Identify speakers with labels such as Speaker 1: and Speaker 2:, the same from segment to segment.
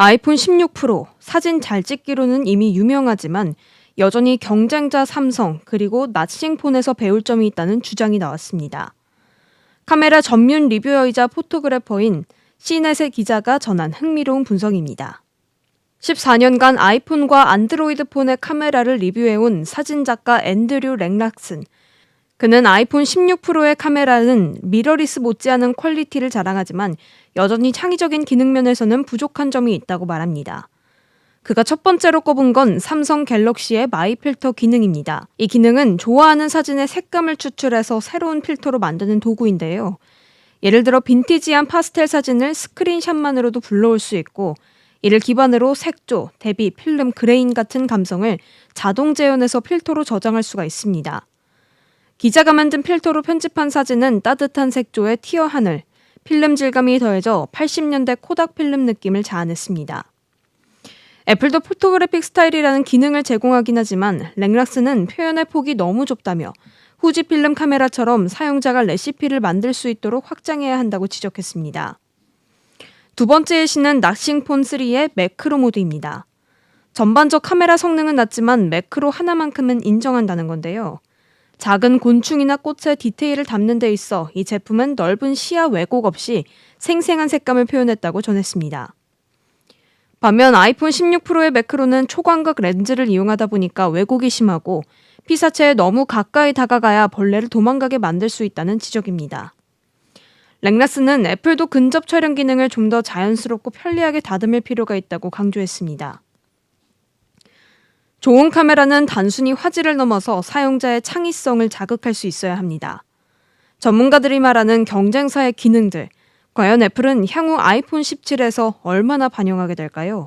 Speaker 1: 아이폰 16 프로 사진 잘 찍기로는 이미 유명하지만 여전히 경쟁자 삼성 그리고 낫싱폰에서 배울 점이 있다는 주장이 나왔습니다. 카메라 전문 리뷰어이자 포토그래퍼인 시넷의 기자가 전한 흥미로운 분석입니다. 14년간 아이폰과 안드로이드 폰의 카메라를 리뷰해온 사진작가 앤드류 랭락슨. 그는 아이폰 16 프로의 카메라는 미러리스 못지않은 퀄리티를 자랑하지만 여전히 창의적인 기능 면에서는 부족한 점이 있다고 말합니다. 그가 첫 번째로 꼽은 건 삼성 갤럭시의 마이 필터 기능입니다. 이 기능은 좋아하는 사진의 색감을 추출해서 새로운 필터로 만드는 도구인데요. 예를 들어 빈티지한 파스텔 사진을 스크린샷만으로도 불러올 수 있고 이를 기반으로 색조, 대비, 필름, 그레인 같은 감성을 자동 재현해서 필터로 저장할 수가 있습니다. 기자가 만든 필터로 편집한 사진은 따뜻한 색조의 티어 하늘, 필름 질감이 더해져 80년대 코닥 필름 느낌을 자아냈습니다. 애플도 포토그래픽 스타일이라는 기능을 제공하긴 하지만 랭락스는 표현의 폭이 너무 좁다며 후지 필름 카메라처럼 사용자가 레시피를 만들 수 있도록 확장해야 한다고 지적했습니다. 두 번째 예시는 낚싱폰 3의 매크로 모드입니다. 전반적 카메라 성능은 낮지만 매크로 하나만큼은 인정한다는 건데요. 작은 곤충이나 꽃의 디테일을 담는 데 있어 이 제품은 넓은 시야 왜곡 없이 생생한 색감을 표현했다고 전했습니다. 반면 아이폰 16 프로의 매크로는 초광각 렌즈를 이용하다 보니까 왜곡이 심하고 피사체에 너무 가까이 다가가야 벌레를 도망가게 만들 수 있다는 지적입니다. 랭라스는 애플도 근접 촬영 기능을 좀 더 자연스럽고 편리하게 다듬을 필요가 있다고 강조했습니다. 좋은 카메라는 단순히 화질을 넘어서 사용자의 창의성을 자극할 수 있어야 합니다. 전문가들이 말하는 경쟁사의 기능들, 과연 애플은 향후 아이폰 17에서 얼마나 반영하게 될까요?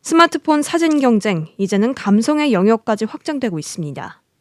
Speaker 1: 스마트폰 사진 경쟁, 이제는 감성의 영역까지 확장되고 있습니다.